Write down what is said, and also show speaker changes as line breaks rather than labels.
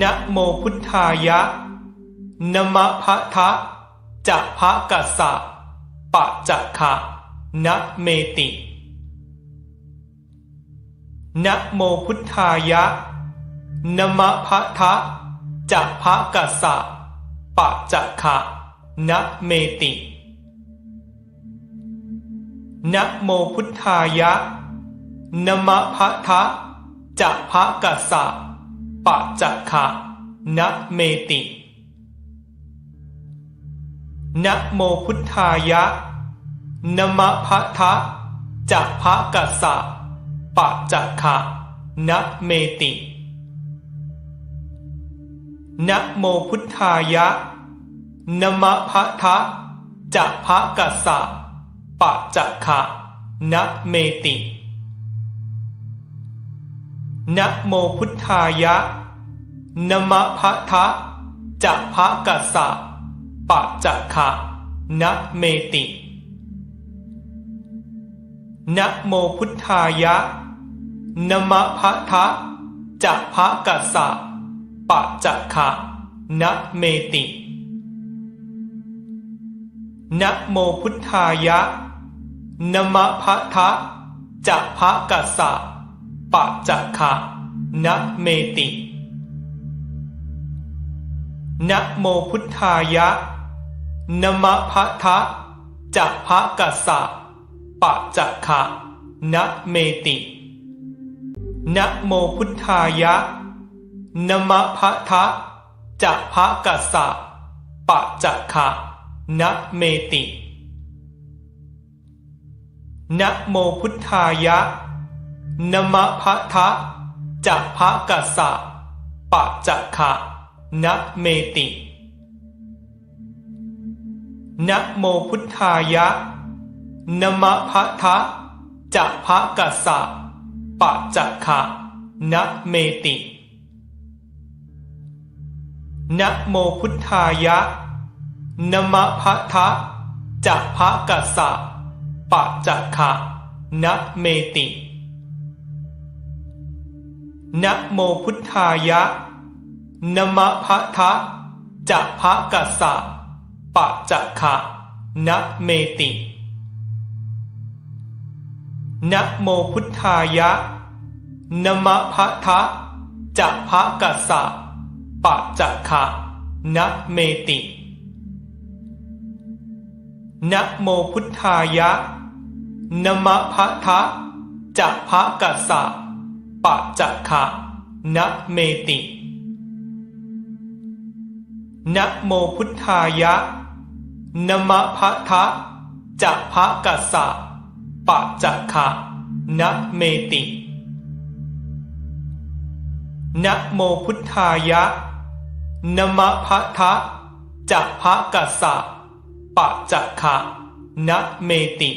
นะโมพุทธายะนมะพะทะจะพะกัสสะปะจะขะนะเมตินะโมพุทธายะนมะพะทะจะพะกัสสะปะจะขะนะเมตินะโมพุทธายะนมะพะทะจะพะกัสสะ ปะจะขะนะเมตินะโมพุทธายะนมะพะทะจะพะกัสสะปะจะขะนะเมตินะโมพุทธายะนมะพะทะจะพะกัสสะปะจะขะนะเมติ นะโมพุทธายะนมะพะทะจะพะกัสสะปะจะขะนะเมตินะโมพุทธายะนมะพะทะจะพะกัสสะปะจะขะนะเมตินะโมพุทธายะนมะพะทะจะพะกัสสะ ปะจะขะนะเมติ นะโมพุทธายะนมะพะทะจะพะกัสสะปะจะขะนะเมตินะโมพุทธายะนมะพะทะจะพะกัสสะปะจะขะนะเมตินะโมพุทธายะ นมะพะทะจะพะกัสสะปะจะขะนะเมตินะโมพุทธายะนมะพะทะจะพะกัสสะปะจะขะนะเมตินะโมพุทธายะนมะพะทะจะพะกัสสะปะจะขะนะเมติ นะโมพุทธายะนมะพะทะจะพะกัสสะปะจะขะนะเมตินะโมพุทธายะนมะพะทะจะพะกัสสะปะจะขะนะเมตินะโมพุทธายะนมะพะทะจะพะกัสสะ ปะจะขะนะเมตินะโมพุทธายะนมะพะทะจะพะกัสสะปะจะขะนะเมตินะโมพุทธายะนมะพะทะจะพะกัสสะปะจะขะนะเมติ